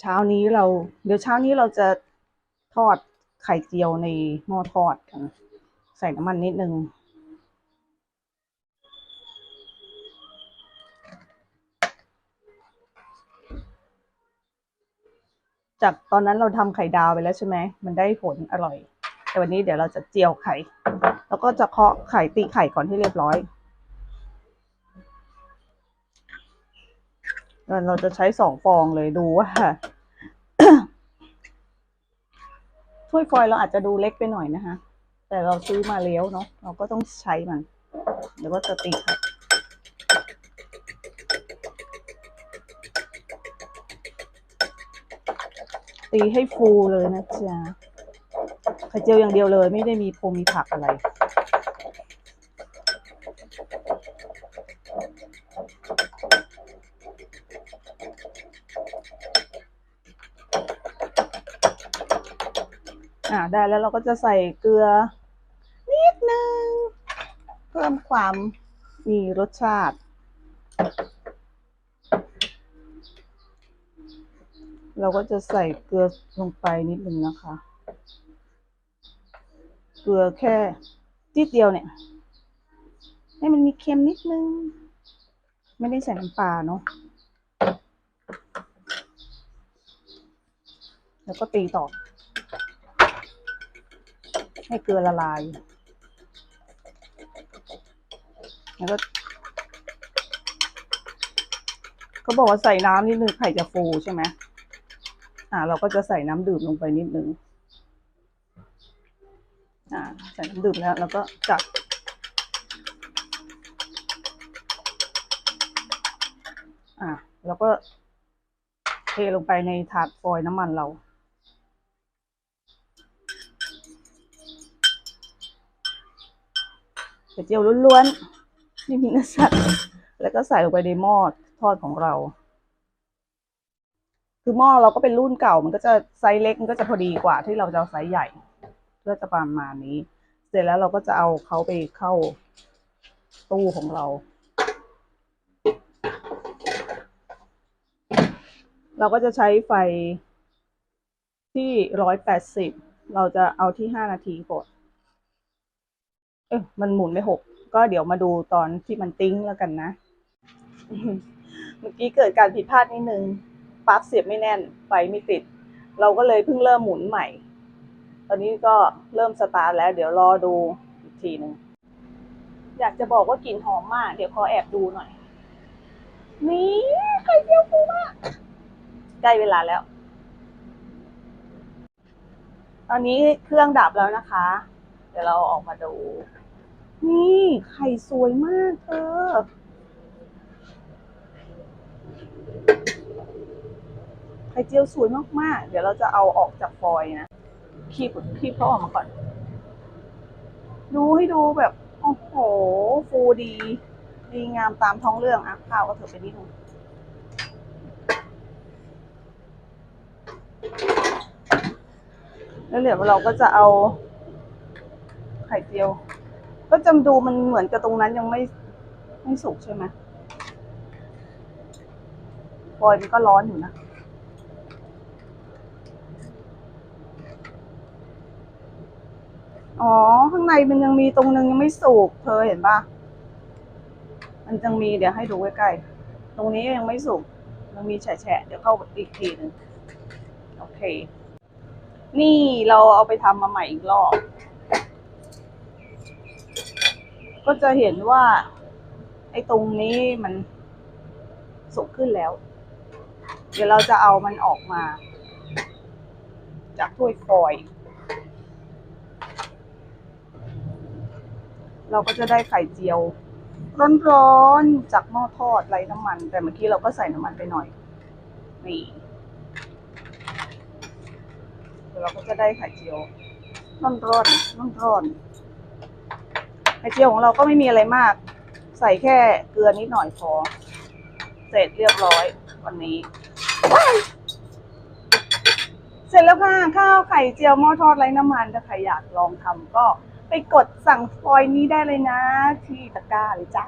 เช้านี้เรา เดี๋ยวเช้านี้เราจะทอดไข่เจียวในหม้อทอดกันใส่น้ำมันนิดนึงจากตอนนั้นเราทำไข่ดาวไปแล้วใช่ไหม มันได้ผลอร่อย แต่วันนี้เดี๋ยวเราจะเจียวไข่ แล้วก็จะเคาะไข่ตีไข่ก่อนให้เรียบร้อยแล้วเราจะใช้สองฟองเลยดูว่า ถ้วยฟอยเราอาจจะดูเล็กไปหน่อยนะคะ แต่เราซื้อมาเลี้ยวเนาะเราก็ต้องใช้มันเดี๋ยวก็จะตีไข่ตีให้ฟูเลยนะจ๊ะไข่เจียวอย่างเดียวเลย ไม่ได้มีพงมีผักอะไร อ่าได้แล้วเราก็จะใส่เกลือ นิดนึง เพิ่มความมีรสชาติ เราก็จะใส่เกลือลงไปนิดนึงนะคะ เกลือแค่นิดเดียวเนี่ย ให้มันมีเค็มนิดนึง ไม่ได้ใส่น้ำปลาเนาะแล้วก็ตีต่อ ให้เกลือละลาย แล้วก็เขาบอกว่าใส่น้ำนิดนึงไข่จะฟูใช่ไหมอ่า เราก็จะใส่น้ำดื่มลงไปนิดนึงอ่า ใส่น้ำดื่มแล้ว แล้วก็จัดอ่า แล้วก็เทลงไปในถาดฟอยล์น้ำมันเรา ไข่ เจียวล้วนๆไม่มีเนื้อสัตว์แล้วก็ใส่ลงไปในหม้อทอดของเรา คือหม้อเราก็เป็นรุ่นเก่า มันก็จะไซส์เล็กมันก็จะพอดีกว่าที่เราจะเอาไซส์ใหญ่ก็จะประมาณนี้ เสร็จแล้วเราก็จะเอาเขาไปเข้าตู้ของเรา เราก็จะใช้ไฟที่ร้อยแปดสิบเราจะเอาที่ห้านาทีก่อน เอ๊ะมันหมุนไม่หก ก็เดี๋ยวมาดูตอนที่มันติ้งแล้วกันนะ เมื่อกี้เกิดการผิดพลาดนิดนึงปลั๊กเสียบไม่แน่น ไฟไม่ติด เราก็เลยเพิ่งเริ่มหมุนใหม่ ตอนนี้ก็เริ่มสตาร์ทแล้ว เดี๋ยวรอดูอีกทีหนึ่งอยากจะบอกว่ากลิ่นหอมมาก เดี๋ยวขอแอบดูหน่อย นี่ไข่เจียวฟูมากใกล้เวลาแล้ว ตอนนี้เครื่องดับแล้วนะคะ เดี๋ยวเราออกมาดู นี่ไข่สวยมากเธอไข่เจียวสวยมากๆ เดี๋ยวเราจะเอาออกจากฟอยนะคีบคีบเขาออกมาก่อน ดูให้ดูแบบ โอ้โห ฟูดี ดีงามตามท้องเรื่องอะข้าวก็เถอะไปนิดนึงแล้วเดี๋ยวเราก็จะเอา ไข่เจียว ก็จำดูมันเหมือนกับตรงนั้นยังไม่ไม่สุกใช่ไหมฟอยมันก็ร้อนอยู่นะอ๋อ ข้างในมันยังมีตรงนึงยังไม่สุกเธอเห็นปะมันยังมีเดี๋ยวให้ดูใกล้ๆตรงนี้ยังไม่สุกยังมีแฉะๆเดี๋ยวเข้าอีกทีหนึ่งโอเค นี่เราเอาไปทำมาใหม่อีกรอบ ก็จะเห็นว่า ไอ้ตรงนี้มันสุกขึ้นแล้ว เดี๋ยวเราจะเอามันออกมา จากถ้วยฟอยเราก็จะได้ไข่เจียว ร้อนๆจากหม้อทอดไร้น้ำมัน แต่เมื่อกี้เราก็ใส่น้ำมันไปหน่อย นี่เดี๋ยวเราก็จะได้ไข่เจียวร้อนๆร้อนร้ อนร้อนๆไข่เจียวของเราก็ไม่มีอะไรมาก ใส่แค่เกลือนิดหน่อยพอ เสร็จเรียบร้อยวันนี้ เสร็จแล้วค่ะข้าวไข่เจียวหม้อทอดไร้น้ำมันถ้าใครอยากลองทำก็ไปกดสั่งฟอยนี้ได้เลยนะ ที่ตะกร้าเลยจ้า